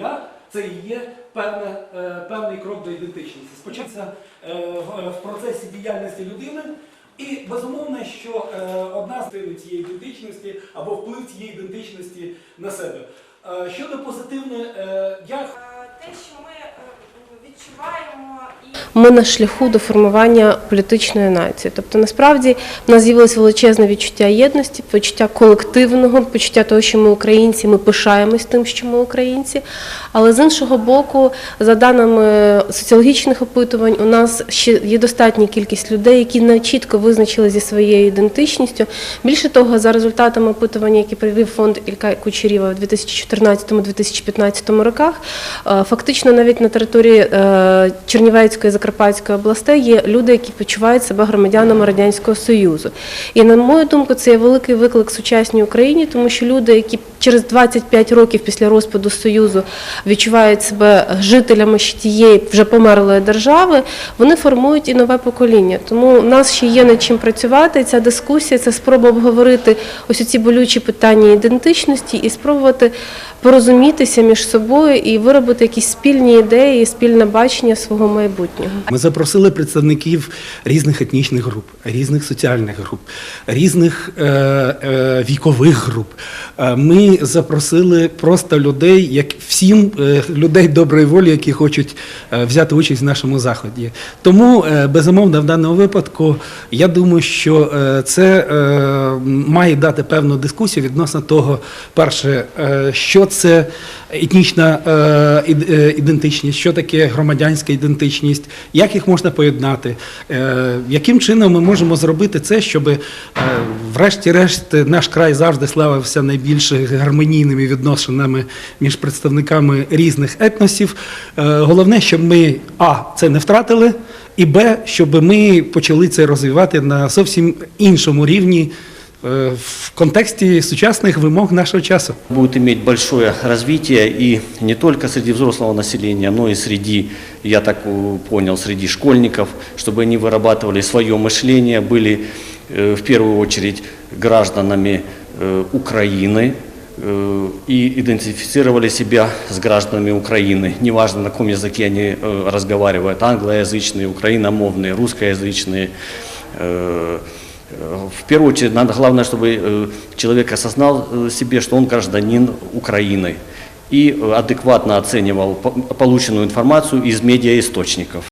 я, це і є певне, е, певний крок до ідентичності. Спочатку е, в, в процесі діяльності людини. І безумовно, що е, одна з тим цієї ідентичності або вплив цієї ідентичності на себе. Е, щодо позитивне, е, я Е, те, що ми е, відчуваємо і Ми на шляху до формування політичної нації. Тобто, насправді в нас з'явилось величезне відчуття єдності, почуття колективного, почуття того, що ми українці, ми пишаємось тим, що ми українці. Але з іншого боку, за даними соціологічних опитувань, у нас ще є достатня кількість людей, які не чітко визначили зі своєю ідентичністю. Більше того, за результатами опитування, які провів фонд Ілька Кучерєва в 2014-2015 роках, е, фактично навіть на території е, Чернівецької Закарпатської областей є люди, які почувають себе громадянами радянського союзу. І на мою думку, це є великий виклик сучасній Україні, тому що люди, які через 25 років після розпаду союзу відчувають себе жителями ще тієї вже померлої держави, вони формують і нове покоління. Тому у нас ще є над чим працювати. Ця дискусія це спроба обговорити ось ці болючі питання ідентичності і спробувати порозумітися між собою і виробити якісь спільні ідеї, спільне бачення свого майбутнього. Ми запросили представників різних етнічних груп, різних соціальних груп, різних е, е, вікових груп. Е, Запросили просто людей, як всім е, людей доброї волі, які хочуть е, взяти участь в нашому заході. Тому, е, безумовно, в даному випадку я думаю, що це має дати певну дискусію відносно того, перше, що це етнічна ід- ідентичність, що таке громадянська ідентичність, як їх можна поєднати, яким чином ми можемо зробити це, щоб врешті-решт наш край завжди славився найбільш гармонійними відносинами між представниками різних етносів. Е, Головне, щоб ми а це не втратили, і б, щоб ми почали це розвивати на зовсім іншому рівні е, в контексті сучасних вимог нашого часу. будет иметь большое развитие и не только среди взрослого населения, но и среди, я так э, понял, среди школьников, чтобы они вырабатывали свое мышление, были э, в первую очередь гражданами э, Украины э, и идентифицировали себя с гражданами Украины. Неважно, на каком языке они э, разговаривают, англоязычные, украиномовные, русскоязычные. э, в первую очередь, надо главное, чтобы э, человек осознал э, себе, что он гражданин Украины и э, адекватно оценивал по- полученную информацию из медиаисточников.